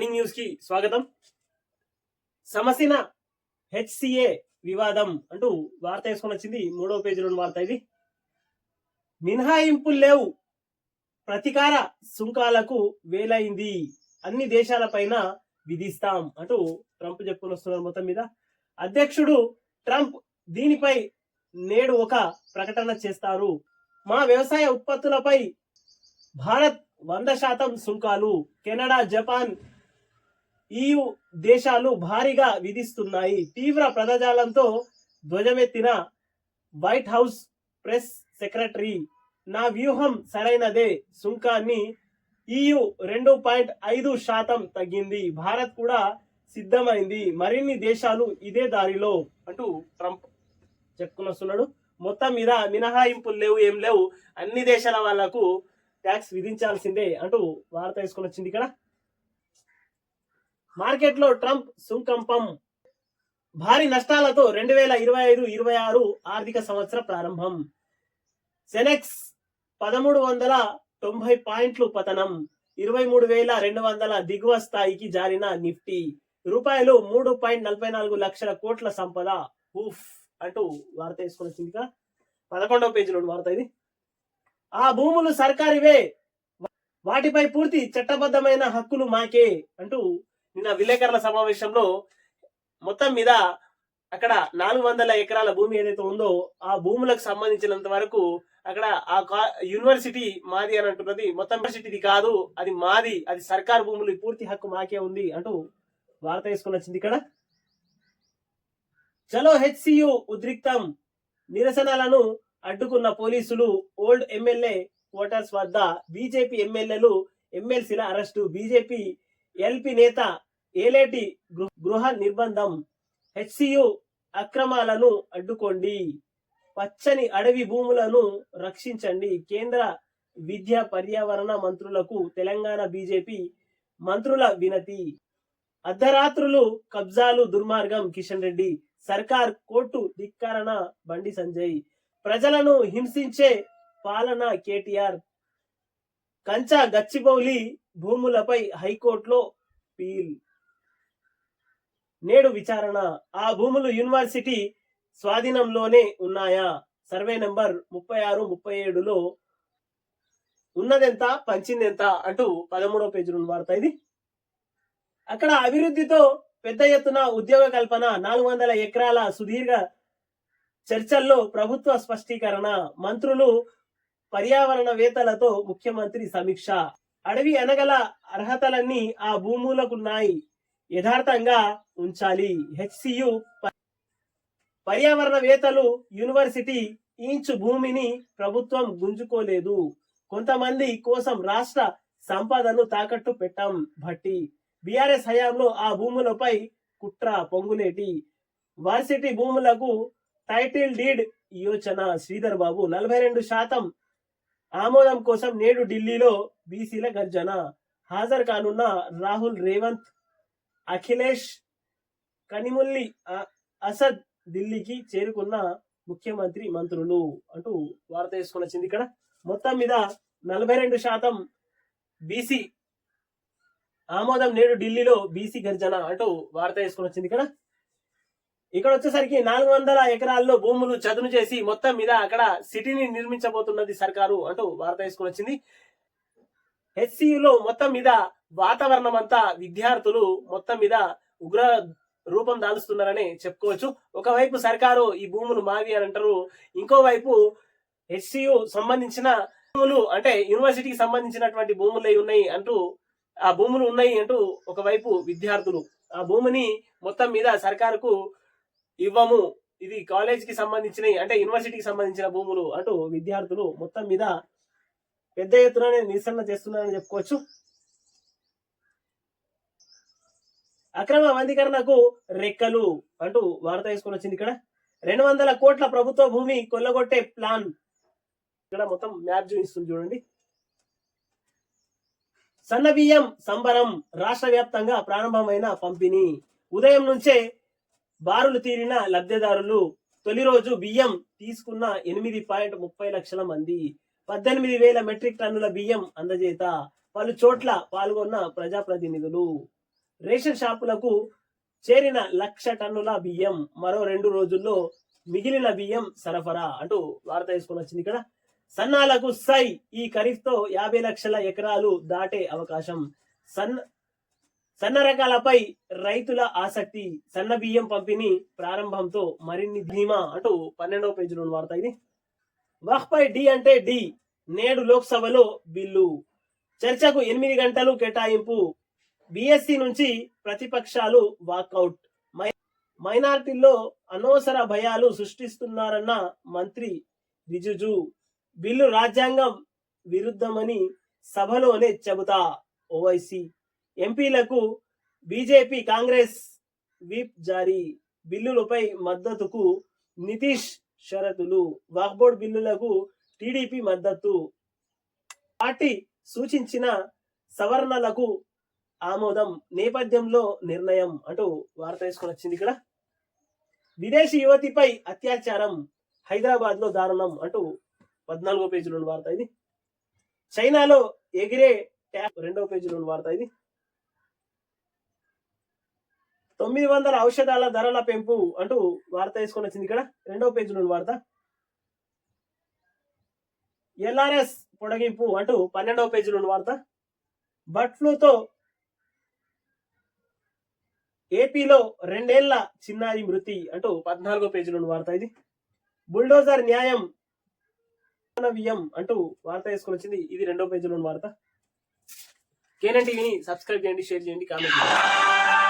Morning న్యూస్కి స్వాగతం. సమసిన HCA వివాదం అంటూ వార్త వేసుకొని వచ్చింది. మూడవ పేజీలోని వార్త ఇది. మినహాయింపులు లేవు. ప్రతీకార సుంకాలకు వేలైంది. అన్ని దేశాలపైన విధిస్తాం అంటూ ట్రంప్ చెప్పుకొని వస్తున్నారు మొత్తం మీద. అధ్యక్షుడు ట్రంప్ దీనిపై నేడు ఒక ప్రకటన చేస్తారు. మా వ్యవసాయ ఉత్పత్తులపై భారత్ వంద శాతం సుంకాలు. కెనడా జపాన్ ఈయు దేశాలు భారీగా విధిస్తున్నాయి. తీవ్ర పదజాలంతో ధ్వజమెత్తిన వైట్ హౌస్ ప్రెస్ సెక్రటరీ నా వ్యూహం సరైనదే. సుంకాన్ని ఈయు రెండు పాయింట్ ఐదు శాతం తగ్గింది. భారత్ కూడా సిద్ధమైంది. మరిన్ని దేశాలు ఇదే దారిలో అంటూ ట్రంప్ చెప్పుకుని వస్తున్నాడు మొత్తం మీద మినహాయింపులు లేవు ఏం లేవు. అన్ని దేశాల వాళ్ళకు ట్యాక్స్ విధించాల్సిందే అంటూ వార్త వేసుకొని వచ్చింది ఇక్కడ. మార్కెట్లో ట్రంప్ సుంకంపం. భారీ నష్టాలతో రెండు వేల ఇరవై ఐదు ఇరవై ఆరు ఆర్థిక సంవత్సర ప్రారంభం. సెనెక్స్ పదమూడు వందల తొంభై పాయింట్లు పతనం. ఇరవై మూడు వేల రెండు వందల దిగువ స్థాయికి జారిన నిఫ్టీ. రూపాయలు మూడు పాయింట్ నలభై నాలుగు లక్షల కోట్ల సంపద. ఊఫ్ అంటూ వార్త వేసుకొని వచ్చింది పదకొండవ పేజీలో వార్త ఇది. ఆ భూములు సర్కారివే. వాటిపై పూర్తి చట్టబద్ధమైన హక్కులు మాకే అంటూ నిన్న విలేకరుల సమావేశంలో మొత్తం మీద అక్కడ నాలుగు వందల ఎకరాల భూమి ఏదైతే ఉందో ఆ భూములకు సంబంధించినంత వరకు అక్కడ ఆ యూనివర్సిటీ మాది అని అంటున్నది. మొత్తం యూనివర్సిటీది కాదు అది మాది అది సర్కార్ భూములు పూర్తి హక్కు మాకే ఉంది అంటూ వార్త వేసుకుని వచ్చింది ఇక్కడ. చలో హెచ్సియు ఉద్రిక్తం నిరసనలను అడ్డుకున్న పోలీసులు ఓల్డ్ ఎమ్మెల్యే క్వార్టర్స్ వద్ద బీజేపీ ఎమ్మెల్యేలు ఎమ్మెల్సీల అరెస్టు. బీజేపీ ఎల్పి నేత ఏలేటి గృ- గృహ నిర్బంధం. హెచ్సియు అక్రమాలను అడ్డుకోండి. పచ్చని అడవి భూములను రక్షించండి. కేంద్ర విద్య పర్యావరణ మంత్రులకు తెలంగాణ బీజేపీ మంత్రుల వినతి. అర్ధరాత్రులు కబ్జాలు దుర్మార్గం కిషన్ రెడ్డి. సర్కార్ కోర్టు ధిక్కారణ బండి సంజయ్. ప్రజలను హింసించే పాలన కేటీఆర్. కంచా గచ్చిబౌలి భూములపై హైకోర్టులో పీల్. నేడు విచారణ. ఆ భూములు యూనివర్సిటీ స్వాధీనంలోనే ఉన్నాయా? సర్వే నెంబర్ ముప్పై ఆరు ముప్పై ఏడులో ఉన్నదెంత? పంచిందెంత? అంటూ పదమూడవ పేజీలో వార్త ఇది. అక్కడ అభివృద్ధితో పెద్ద ఎత్తున ఉద్యోగ కల్పన నాలుగు వందల ఎకరాల సుదీర్ఘ చర్చల్లో ప్రభుత్వ స్పష్టీకరణ మంత్రులు పర్యావరణవేత్తలతో ముఖ్యమంత్రి సమీక్ష. అడవి అనగల అర్హతలన్నీ ఆ భూములకున్నాయి. యథార్థంగా ఉంచాలి. హెచ్సియు పర్యావరణవేత్తలు యూనివర్సిటీ ఇంచు భూమిని ప్రభుత్వం గుంజుకోలేదు. కొంతమంది కోసం రాష్ట్ర సంపదను తాకట్టు పెట్టాం భట్టి. బీఆర్ఎస్ హయాంలో ఆ భూములపై కుట్ర పొంగులేటి. వర్సిటీ భూములకు టైటిల్ డీడ్ యోచన. శ్రీధర్ బాబు నలభై రెండు శాతం ఆమోదం కోసం నేడు ఢిల్లీలో బీసీల గర్జన. హాజరు కానున్న రాహుల్ రేవంత్ అఖిలేష్ కనిముల్లి అసద్ ఢిల్లీకి చేరుకున్న ముఖ్యమంత్రి మంత్రులు అంటూ వార్త వేసుకొని వచ్చింది ఇక్కడ. మొత్తం మీద నలభై రెండు శాతం బీసీ ఆమోదం నేడు ఢిల్లీలో బీసీ గర్జన అంటూ వార్త వేసుకొని వచ్చింది ఇక్కడ. ఇక్కడ వచ్చేసరికి నాలుగు వందల ఎకరాల్లో భూములు చదును చేసి మొత్తం మీద అక్కడ సిటీని నిర్మించబోతున్నది సర్కారు అంటూ వార్త వేసుకొని వచ్చింది. హెచ్సియులో మొత్తం మీద వాతావరణం అంతా విద్యార్థులు మొత్తం మీద ఉగ్ర రూపం దాలుస్తున్నారని చెప్పుకోవచ్చు. ఒకవైపు సర్కారు ఈ భూములు మావి అని అంటారు. ఇంకోవైపు హెచ్సియు సంబంధించిన భూములు అంటే యూనివర్సిటీకి సంబంధించినటువంటి భూములు అయి ఉన్నాయి అంటూ ఆ భూములు ఉన్నాయి అంటూ ఒకవైపు విద్యార్థులు. ఆ భూమిని మొత్తం మీద సర్కారుకు ఇవ్వము. ఇది కాలేజీకి సంబంధించిన అంటే యూనివర్సిటీకి సంబంధించిన భూములు అంటూ విద్యార్థులు మొత్తం మీద పెద్ద ఎత్తున నిరసన చేస్తున్నారని చెప్పుకోవచ్చు. అక్రమ వందీకరణకు రెక్కలు అంటూ వార్త వేసుకొని వచ్చింది ఇక్కడ. రెండు వందల కోట్ల ప్రభుత్వ భూమి కొల్లగొట్టే ప్లాన్. ఇక్కడ మొత్తం మ్యాప్ చూపిస్తుంది చూడండి. సన్న బియ్యం సంబరం రాష్ట్ర వ్యాప్తంగా ప్రారంభమైన పంపిణీ. ఉదయం నుంచే బారులు తీరిన లబ్ధిదారులు తొలి రోజు బియ్యం తీసుకున్న ఎనిమిది పాయింట్ ముప్పై లక్షల మంది. పద్దెనిమిది వేల మెట్రిక్ టన్నుల బియ్యం అందజేత. పలు చోట్ల పాల్గొన్న ప్రజాప్రతినిధులు. రేషన్ షాపులకు చేరిన లక్ష టన్నుల బియ్యం మరో రెండు రోజుల్లో మిగిలిన బియ్యం సరఫరా అంటూ వార్త తీసుకొని వచ్చింది ఇక్కడ. సన్నాలకు సై ఈ ఖరీఫ్తో యాభై లక్షల ఎకరాలు దాటే అవకాశం. సన్న సన్న రకాలపై రైతుల ఆసక్తి సన్న బియ్యం పంపిణీ ప్రారంభంతో మరిన్ని ధీమా అంటూ పన్నెండవ పేజీలోని వార్త ఇది. వహ్పై డి అంటే డి నేడు లోక్సభలో బిల్లు. చర్చకు ఎనిమిది గంటలు కేటాయింపు బిఎస్సి నుంచి ప్రతిపక్షాలు వాకౌట్ మై- మైనార్టీల్లో అనవసర భయాలు సృష్టిస్తున్నారన్న మంత్రి రిజుజు. బిల్లు రాజ్యాంగం విరుద్ధమని సభలోనే చెబుతా ఓవైసీ ఎంపీలకు బీజేపీ కాంగ్రెస్ విప్ జారీ. బిల్లులపై మద్దతుకు నితీష్ షరతులు. వాక్బోర్డ్ బిల్లులకు టీడీపీ మద్దతు. పార్టీ సూచించిన సవరణలకు ఆమోదం నేపథ్యంలో నిర్ణయం అంటూ వార్త వేసుకొని వచ్చింది ఇక్కడ. విదేశీ యువతిపై అత్యాచారం హైదరాబాద్లో దారుణం అంటూ పద్నాలుగో పేజీలోని వార్త ఇది. చైనాలో ఎగిరే ట్యాప్ రెండవ పేజీలోని వార్త ఇది. తొమ్మిది వందల ఔషధాల ధరల పెంపు అంటూ వార్త వేసుకొని వచ్చింది ఇక్కడ. రెండవ పేజీలోని వార్త. ఎల్ఆర్ఎస్ పొడగింపు అంటూ పన్నెండవ పేజీలోని వార్త. బర్డ్ ఫ్లూతో ఏపీలో రెండేళ్ళ చిన్నారి మృతి అంటూ పద్నాలుగో పేజీలో వార్త ఇది. బుల్డోజర్ న్యాయం మానవీయం అంటూ వార్త వేసుకొని వచ్చింది. ఇది రెండో పేజీలో వార్త. కేనన్ టీవీని సబ్స్క్రైబ్ చేయండి షేర్ చేయండి కామెంట్ చేయండి.